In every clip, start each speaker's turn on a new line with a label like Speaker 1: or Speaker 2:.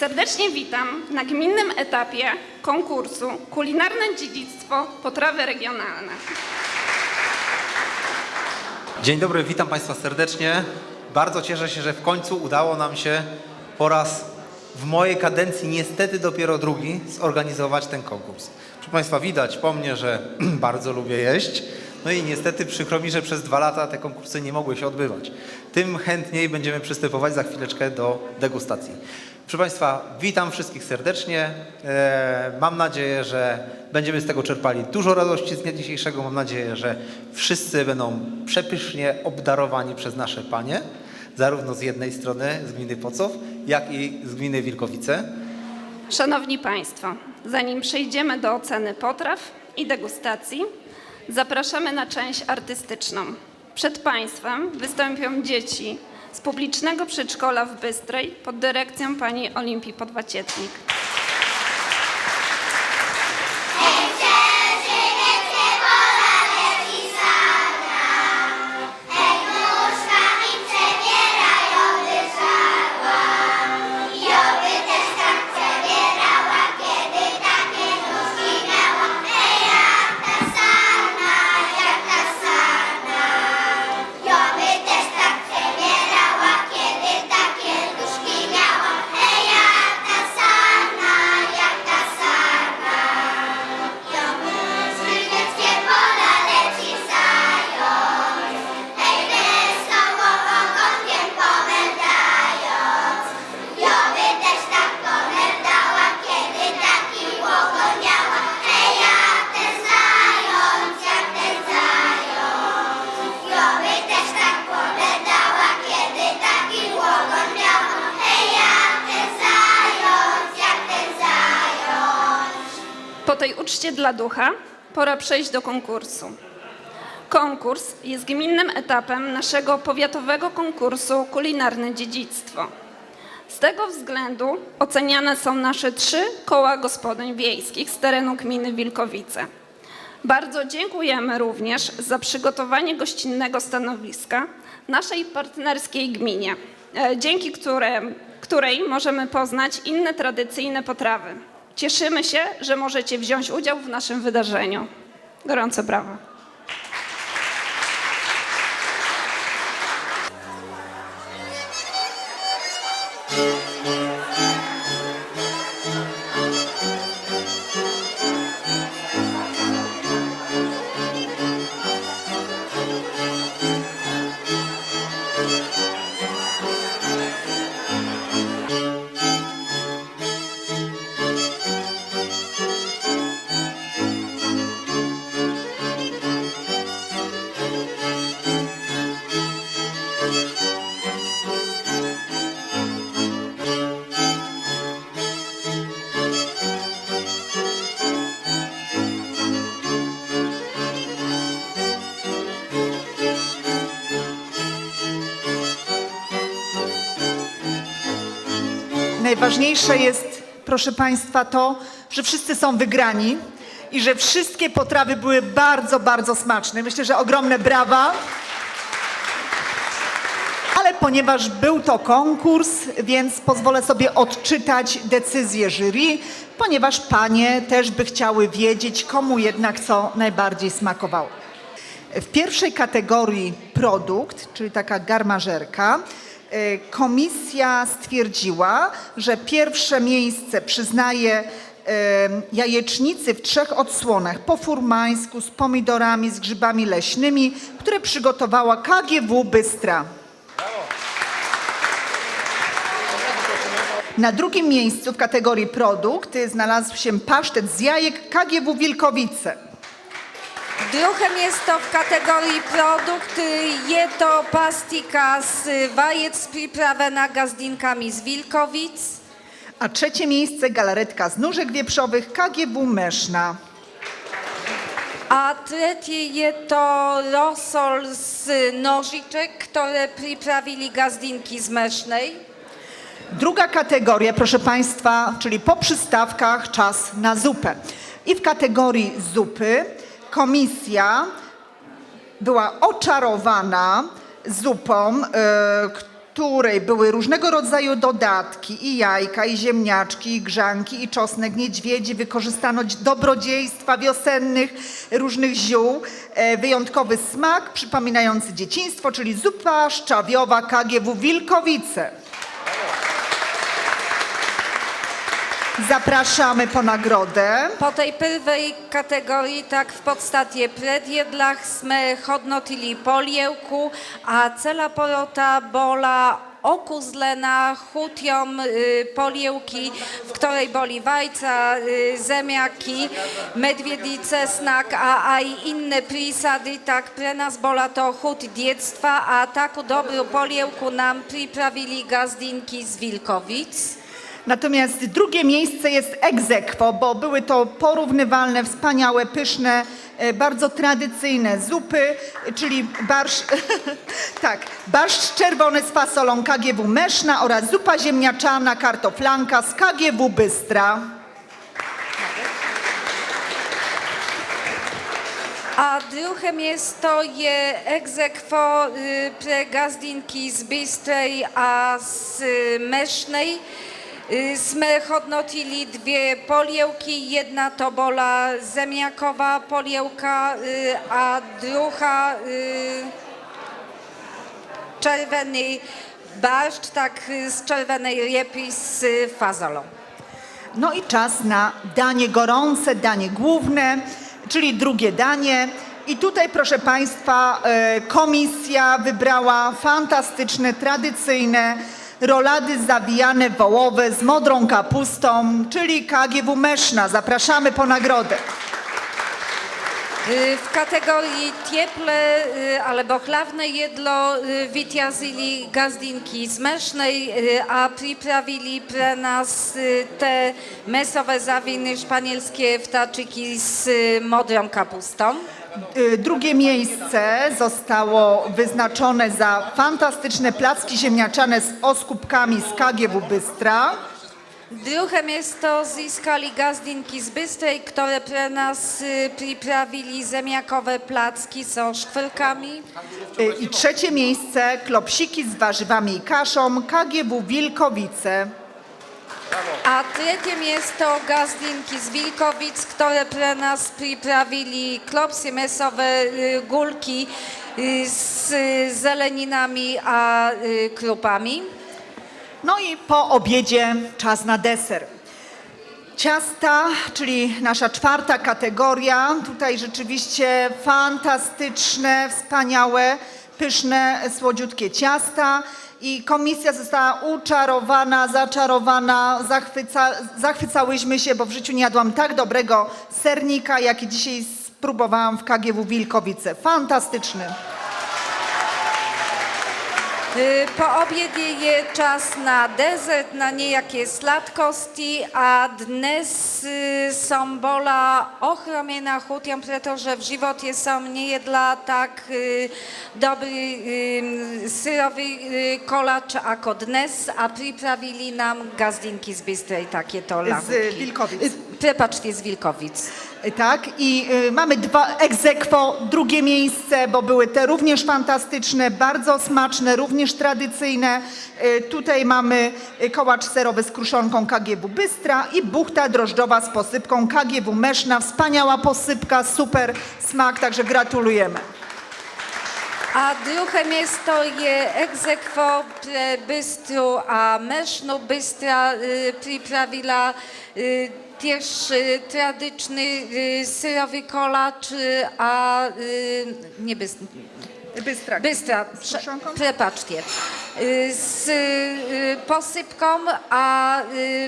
Speaker 1: serdecznie witam na gminnym etapie konkursu Kulinarne Dziedzictwo Potrawy Regionalne.
Speaker 2: Dzień dobry, witam Państwa serdecznie. Bardzo cieszę się, że w końcu udało nam się po raz w mojej kadencji, niestety dopiero drugi, zorganizować ten konkurs. Proszę Państwa, widać po mnie, że bardzo lubię jeść. No i niestety przykro mi, że przez dwa lata te konkursy nie mogły się odbywać. Tym chętniej będziemy przystępować za chwileczkę do degustacji. Proszę Państwa, witam wszystkich serdecznie. E, Mam nadzieję, że będziemy z tego czerpali dużo radości z dnia dzisiejszego. Mam nadzieję, że wszyscy będą przepysznie obdarowani przez nasze panie, zarówno z jednej strony z gminy Poców, jak i z gminy Wilkowice.
Speaker 1: Szanowni Państwo, zanim przejdziemy do oceny potraw i degustacji, zapraszamy na część artystyczną. Przed Państwem wystąpią dzieci z publicznego przedszkola w Bystrej pod dyrekcją pani Olimpii Podwacietnik. Dla ducha pora przejść do konkursu. Konkurs jest gminnym etapem naszego powiatowego konkursu Kulinarne Dziedzictwo. Z tego względu oceniane są nasze trzy koła gospodyń wiejskich z terenu gminy Wilkowice. Bardzo dziękujemy również za przygotowanie gościnnego stanowiska naszej partnerskiej gminie, e, dzięki którym, której możemy poznać inne tradycyjne potrawy. Cieszymy się, że możecie wziąć udział w naszym wydarzeniu. Gorące brawa.
Speaker 3: Najważniejsze jest, proszę Państwa, to, że wszyscy są wygrani i że wszystkie potrawy były bardzo, bardzo smaczne. Myślę, że ogromne brawa. Ale ponieważ był to konkurs, więc pozwolę sobie odczytać decyzję jury, ponieważ panie też by chciały wiedzieć, komu jednak co najbardziej smakowało. W pierwszej kategorii produkt, czyli taka garmażerka, komisja stwierdziła, że pierwsze miejsce przyznaje e, jajecznicy w trzech odsłonach po furmańsku z pomidorami, z grzybami leśnymi, które przygotowała KGW Bystra. Na drugim miejscu w kategorii produkt znalazł się pasztet z jajek KGW Wilkowice.
Speaker 4: Druhem jest to w kategorii produkt. Je to pastika z wajec przyprawiona gazdinkami z Wilkowic.
Speaker 3: A trzecie miejsce galaretka z nóżek wieprzowych KGW Meszna.
Speaker 4: A trzecie je to rosol z nożyczek, które przyprawili gazdinki z Mesznej.
Speaker 3: Druga kategoria, proszę Państwa, czyli po przystawkach czas na zupę. I w kategorii zupy komisja była oczarowana zupą, e, której były różnego rodzaju dodatki, i jajka, i ziemniaczki, i grzanki, i czosnek, niedźwiedzi. Wykorzystano dobrodziejstwa wiosennych, różnych ziół. E, Wyjątkowy smak, przypominający dzieciństwo, czyli zupa szczawiowa KGW Wilkowice. Zapraszamy po nagrodę.
Speaker 4: Po tej pierwszej kategorii, tak w podstawie predjedlach sme hodnotili polievku a celá porota bola okuzlená chuťom y, polievky, v ktorej boli vajca, y, zemiaky, medviedí cesnak a aj inne prísady, tak pre nás bola to chuť detstva a takú dobrú polievku nám pripravili gazdinky z Wilkowic.
Speaker 3: Natomiast drugie miejsce jest aequo, bo były to porównywalne, wspaniałe, pyszne, e, bardzo tradycyjne zupy, czyli barsz, tak, barszcz czerwony z fasolą KGW Meszna oraz zupa ziemniaczana kartoflanka z KGW Bystra.
Speaker 4: A druhé miesto je ex aequo y, pre gazdinky z Bystrej a z Mesznej. Sme hodnotili dwie polievky. Jedna to bola zemiakowa polievka, y, a druga y, czerwony barszcz, tak z czerwonej riepy z fazolą.
Speaker 3: No i czas na danie gorące, danie główne, czyli drugie danie. I tutaj, proszę Państwa, e, komisja wybrała fantastyczne, tradycyjne rolady zawijane wołowe z modrą kapustą, czyli KGW Meszna. Zapraszamy po nagrodę.
Speaker 4: Y, W kategorii tieple y, albo chlawne jedlo y, wytiazili gazdinki z Mesznej, a przyprawili pre nas te mesowe zawiny szpanielskie wtaczyki z modrą kapustą.
Speaker 3: Y, Drugie miejsce zostało wyznaczone za fantastyczne placki ziemniaczane z oskupkami z KGW Bystra.
Speaker 4: Drugie miejsce zyskali gazdinki z Bystrej, które pre nas y, przyprawili zemiakowe placki z szkwełkami.
Speaker 3: Y, I trzecie miejsce klopsiki z warzywami i kaszą KGW Wilkowice.
Speaker 4: A trzecie miejsce gazdinki z Wilkowic, które pre nas przyprawili klopsy mesowe, y, gulki y, z y, zeleninami a krupami.
Speaker 3: No i po obiedzie czas na deser. Ciasta, czyli nasza czwarta kategoria. Tutaj rzeczywiście fantastyczne, wspaniałe, pyszne, słodziutkie ciasta. I komisja została uczarowana, zaczarowana, zachwyca, zachwycałyśmy się, bo w życiu nie jadłam tak dobrego sernika, jaki dzisiaj spróbowałam w KGW Wilkowice. Fantastyczny.
Speaker 4: Y, Po obiedzie je czas na dezert, na niejakie sladkosti, a dnes y, są bola ochromena chutią, pretože w živote są nie jedla tak y, dobry syrowy kolacz ako dnes, a przyprawili nam gazdinki z Bystrej, takie to lachuki.
Speaker 3: Wilkowic.
Speaker 4: Y, Prepaczcie, z Wilkowic.
Speaker 3: Tak, i y, mamy dwa aequo, drugie miejsce, bo były te również fantastyczne, bardzo smaczne, również tradycyjne. Y, tutaj mamy y, kołacz serowy z kruszonką KGW Bystra i buchta drożdżowa z posypką KGW Meszna. Wspaniała posypka, super smak, także gratulujemy.
Speaker 4: A drugie miejsce je aequo pre Bystru, a Mesznu Bystra y, y, też y, tradycyjny y, syrowy kolacz, y, a y, nie Bystra,
Speaker 3: Bystra.
Speaker 4: Bystra,
Speaker 3: Z
Speaker 4: prze,
Speaker 3: kruszonką?
Speaker 4: prepaczcie, y, z posypką, a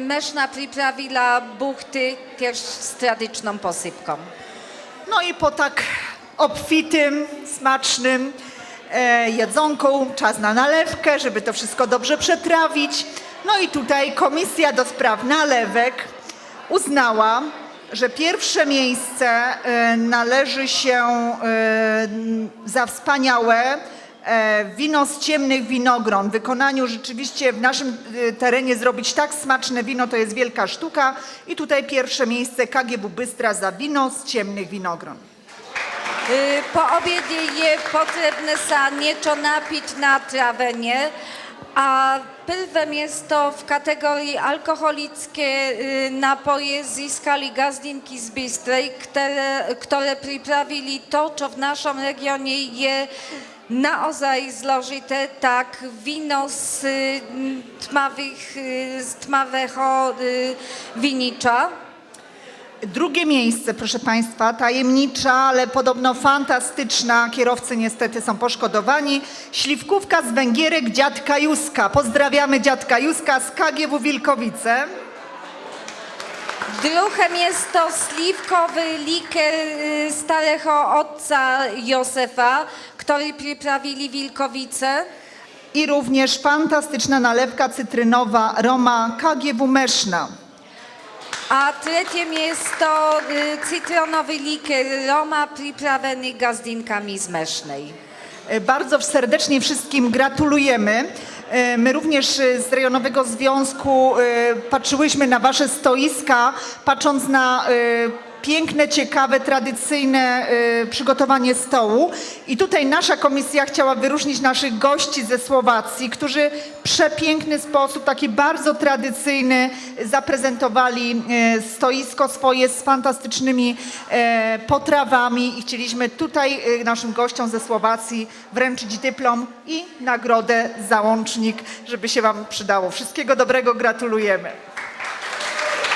Speaker 4: Meszna przyprawiła buchty też z tradycyjną posypką.
Speaker 3: No i po tak obfitym, smacznym e, jedzonku czas na nalewkę, żeby to wszystko dobrze przetrawić. No i tutaj Komisja do Spraw Nalewek uznała, że pierwsze miejsce e, należy się e, za wspaniałe e, wino z ciemnych winogron. W wykonaniu rzeczywiście w naszym terenie zrobić tak smaczne wino to jest wielka sztuka. I tutaj pierwsze miejsce KGW Bystra za wino z ciemnych winogron.
Speaker 4: Y, Po obiedzie je potrebne sa niečo napiť na travenie a prvem jest to v kategorii alkoholické y, napoje získali gazdinky z Bystrej, które, które to, čo v našom regionie je naozaj zložité, tak víno z y, tmavých, y, z tmavého vinicza.
Speaker 3: Drugie miejsce, proszę Państwa, tajemnicza, ale podobno fantastyczna. Kierowcy niestety są poszkodowani. Śliwkówka z Węgierek dziadka Józka. Pozdrawiamy dziadka Józka z KGW Wilkowice.
Speaker 4: Druhem jest to sliwkowy liker y, starego otca Józefa, który przyprawili Wilkowice.
Speaker 3: I również fantastyczna nalewka cytrynowa Roma KGW Meszna.
Speaker 4: A trzecim jest to y, cytronowy liker Roma przyprawiony gazdinkami z Mesznej.
Speaker 3: E, Bardzo serdecznie wszystkim gratulujemy. E, My również e, z Rejonowego Związku patrzyłyśmy na Wasze stoiska, patrząc na piękne, ciekawe, tradycyjne e, przygotowanie stołu. I tutaj nasza komisja chciała wyróżnić naszych gości ze Słowacji, którzy w przepiękny sposób, taki bardzo tradycyjny, zaprezentowali e, stoisko swoje z fantastycznymi e, potrawami i chcieliśmy tutaj naszym gościom ze Słowacji wręczyć dyplom i nagrodę załącznik, żeby się Wam przydało. Wszystkiego dobrego, gratulujemy.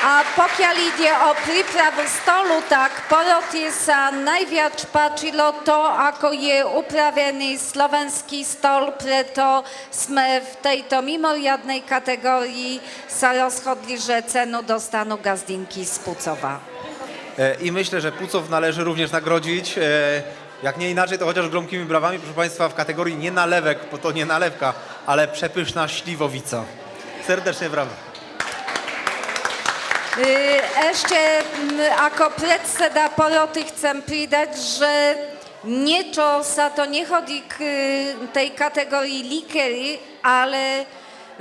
Speaker 4: A pokiaľ ide o prípravu stolu, tak porotie sa najviac páčilo to, ako je upravený slovenský stol, preto sme v tejto mimoriadnej kategórii sa rozhodli, że cenu dostaną gazdinki z Pucowa.
Speaker 2: E, I myślę, że Pucow należy również nagrodzić. e, Jak nie inaczej, to chociaż gromkimi brawami, proszę Państwa, w kategorii nie nalewek, bo to nie nalewka, ale przepyszna śliwowica. Serdecznie brawo.
Speaker 4: Y, Ešte m, ako predseda poroty chcem pridať, že niečo sa to nechodí k y, tej kategórii likery, ale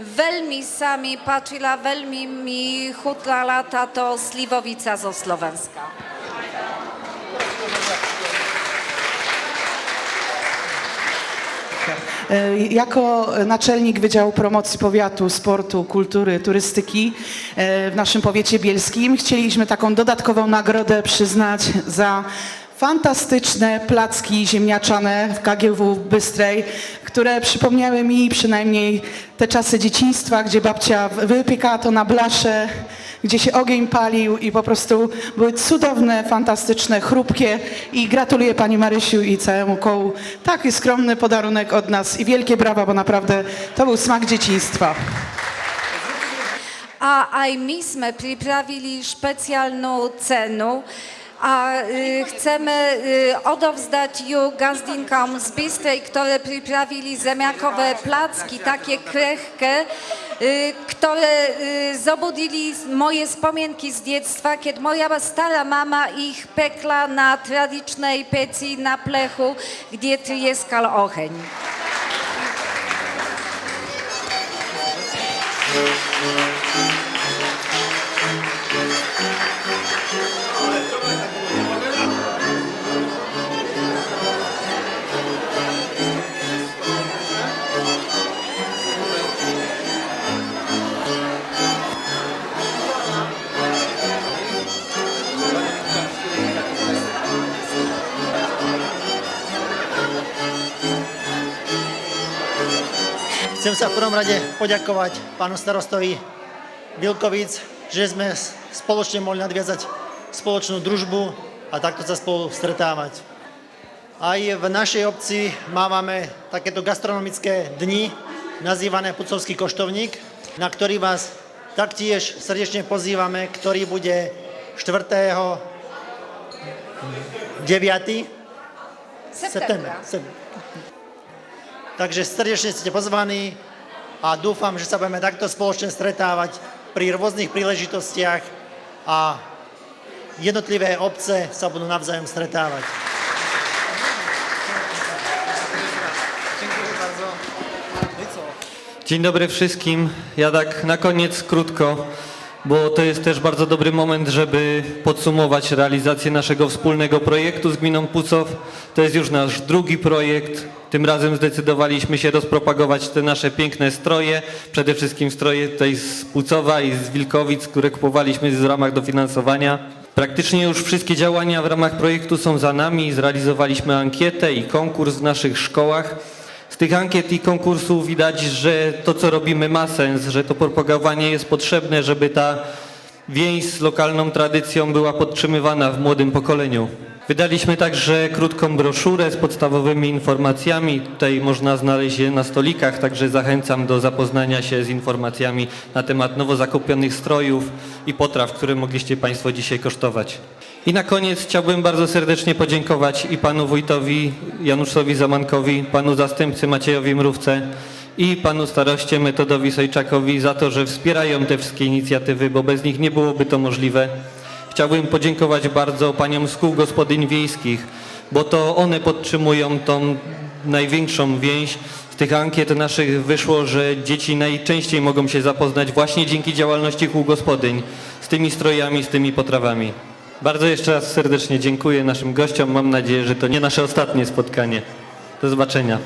Speaker 4: veľmi sa mi páčila, veľmi mi chutlala táto slivovica zo Slovenska.
Speaker 5: Jako naczelnik Wydziału Promocji Powiatu, Sportu, Kultury, Turystyki e, w naszym powiecie bielskim chcieliśmy taką dodatkową nagrodę przyznać za fantastyczne placki ziemniaczane w KGW Bystrej, które przypomniały mi przynajmniej te czasy dzieciństwa, gdzie babcia wypiekała to na blasze, gdzie się ogień palił i po prostu były cudowne, fantastyczne, chrupkie i gratuluję Pani Marysiu i całemu kołu. Taki skromny podarunek od nas i wielkie brawa, bo naprawdę to był smak dzieciństwa.
Speaker 4: A aj my sme pripravili špeciálnu cenu a y, chceme y, odovzdať ju gazdinkom z Bystrej, ktoré pripravili zemiakové placki, takie krehké, y, które zobudili moje spomienky z dziecka, kiedy moja stara mama ich pekla na tradyčnej peci na plechu, gdzie tryskal oheň.
Speaker 6: Chcem sa v prvom rade poďakovať pánu starostovi Vilkovic, že sme spoločne mohli nadviazať spoločnú družbu a takto sa spolu stretávať. Aj v našej obci máme takéto gastronomické dni, nazývané Pucovský koštovník, na ktorý vás taktiež srdečne pozývame, ktorý bude 4. 9. septembra. Sep- Takže srdečne ste pozvaní a dúfam, že sa budeme takto spoločne stretávať pri rôznych príležitostiach a jednotlivé obce sa budú navzájom stretávať.
Speaker 7: Dzień dobry wszystkim. Ja tak na koniec krótko bo to jest też bardzo dobry moment, żeby podsumować realizację naszego wspólnego projektu z gminą Pucow. To jest już nasz drugi projekt. Tym razem zdecydowaliśmy się rozpropagować te nasze piękne stroje, przede wszystkim stroje tutaj z Pucowa i z Wilkowic, które kupowaliśmy w ramach dofinansowania. Praktycznie już wszystkie działania w ramach projektu są za nami. Zrealizowaliśmy ankietę i konkurs w naszych szkołach. Tych ankiet i konkursów widać, że to, co robimy, ma sens, że to propagowanie jest potrzebne, żeby ta więź z lokalną tradycją była podtrzymywana w młodym pokoleniu. Wydaliśmy także krótką broszurę z podstawowymi informacjami. Tutaj można znaleźć je na stolikach, także zachęcam do zapoznania się z informacjami na temat nowo zakupionych strojów i potraw, które mogliście Państwo dzisiaj kosztować. I na koniec chciałbym bardzo serdecznie podziękować i panu wójtowi Januszowi Zamankowi, panu zastępcy Maciejowi Mrówce i panu staroście Metodowi Sojczakowi za to, że wspierają te wszystkie inicjatywy, bo bez nich nie byłoby to możliwe. Chciałbym podziękować bardzo paniom z kół gospodyń wiejskich, bo to one podtrzymują tą największą więź. Z tych ankiet naszych wyszło, że dzieci najczęściej mogą się zapoznać właśnie dzięki działalności kół gospodyń z tymi strojami, z tymi potrawami. Bardzo jeszcze raz serdecznie dziękuję naszym gościom. Mam nadzieję, że to nie nasze ostatnie spotkanie. Do zobaczenia.